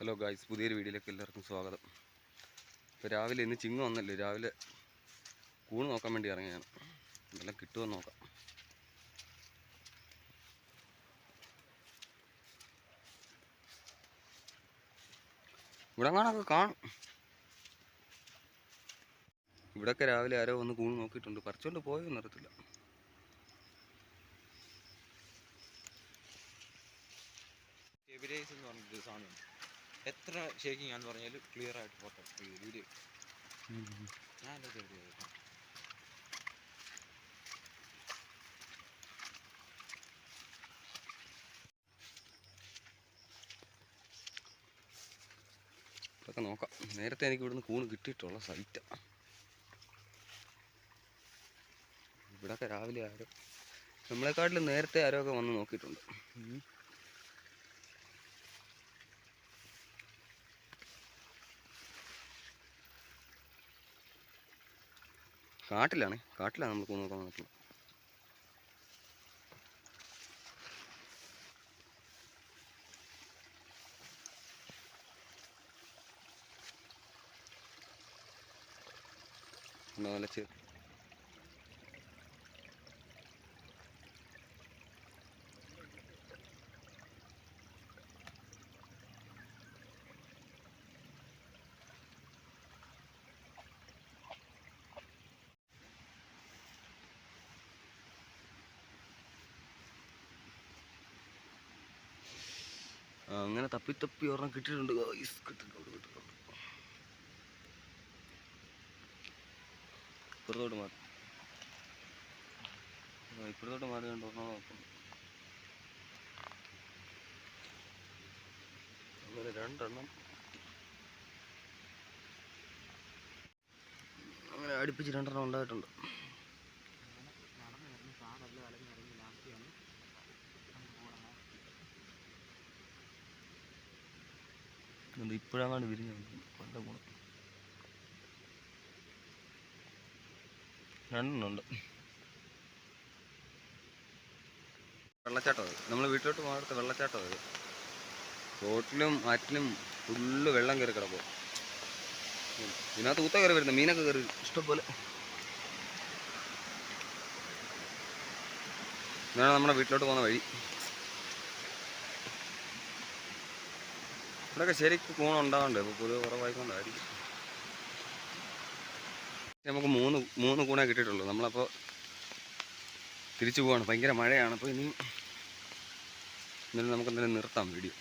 Hello guys പുതിയൊരു വീഡിയോയിലേക്ക് എല്ലാവർക്കും സ്വാഗതം. ഇപ്പോൾ രാവിലെ ഇന്ന് ചിങ്ങ വന്നല്ലേ രാവിലെ കൂണ് നോക്കാൻ വേണ്ടി ഇറങ്ങിയാണ് എന്തെല്ലാം കിട്ടുമെന്ന് നോക്കാം. ഇവിടെ കാണാനൊക്കെ കാണും. ഇവിടെയൊക്കെ രാവിലെ ആരോ വന്ന് കൂണ് നോക്കിയിട്ടുണ്ട്. പറിച്ചുകൊണ്ട് പോയോ അറിയത്തില്ല. എവിഡേസ് എന്ന് പറഞ്ഞിട്ട് സാധനമുണ്ട്. എത്ര ഷേക്കിംഗ് ആണെന്ന് പറഞ്ഞാലും ക്ലിയർ ആയിട്ട് ഫോട്ടോ വീഡിയോ ഞാൻ എന്റെ നോക്കാം. നേരത്തെ എനിക്ക് ഇവിടുന്ന് കൂണ് കിട്ടിയിട്ടുള്ള സൈറ്റ് ഇവിടെയൊക്കെ രാവിലെ ആരോ നമ്മളെക്കാട്ടിലും നേരത്തെ ആരോ ഒക്കെ വന്ന് നോക്കിയിട്ടുണ്ട്. കാട്ടിലാണ്. കാട്ടിലാണ് നമ്മൾ കൂണ് നോക്കാൻ എന്നാ നല്ല ചെ അങ്ങനെ തപ്പി തപ്പി ഒരെണ്ണം കിട്ടിയിട്ടുണ്ട്. ഇപ്പുറത്തോട്ട് മാറി. ഇപ്പുറത്തോട്ട് രണ്ടെണ്ണം. അങ്ങനെ അടുപ്പിച്ച് രണ്ടെണ്ണം ഉണ്ടായിട്ടുണ്ട്. ഇത് ഇപ്പോഴാണ് വിരിഞ്ഞു നല്ല ഗുണം. രണ്ടെണ്ണമുണ്ട്. വെള്ളച്ചാട്ടം. അത് നമ്മൾ വീട്ടിലോട്ട് മാറത്തെ വെള്ളച്ചാട്ടം അത്. തോട്ടിലും ആറ്റിലും ഫുള്ള് വെള്ളം കയറി കിടക്കും. ഇതിനകത്ത് ഊത്ത കയറി വരുന്നത് മീനൊക്കെ കയറി ഇഷ്ടംപോലെ. ഇതാണ് നമ്മുടെ വീട്ടിലോട്ട് പോകുന്ന വഴി. ഇവിടെയൊക്കെ ശരിക്കും കൂണുണ്ടാവണ്ടേ? ഇപ്പോൾ പൊതുവെ കുറവായിക്കൊണ്ടായിരിക്കും. നമുക്ക് മൂന്ന് മൂന്ന് കൂണേ കിട്ടിയിട്ടുള്ളൂ. നമ്മളപ്പോൾ തിരിച്ചു പോവാണ്. ഭയങ്കര മഴയാണ്. അപ്പോൾ ഇനി ഇന്നലെ നമുക്ക് എന്തായാലും നിർത്താം വീഡിയോ.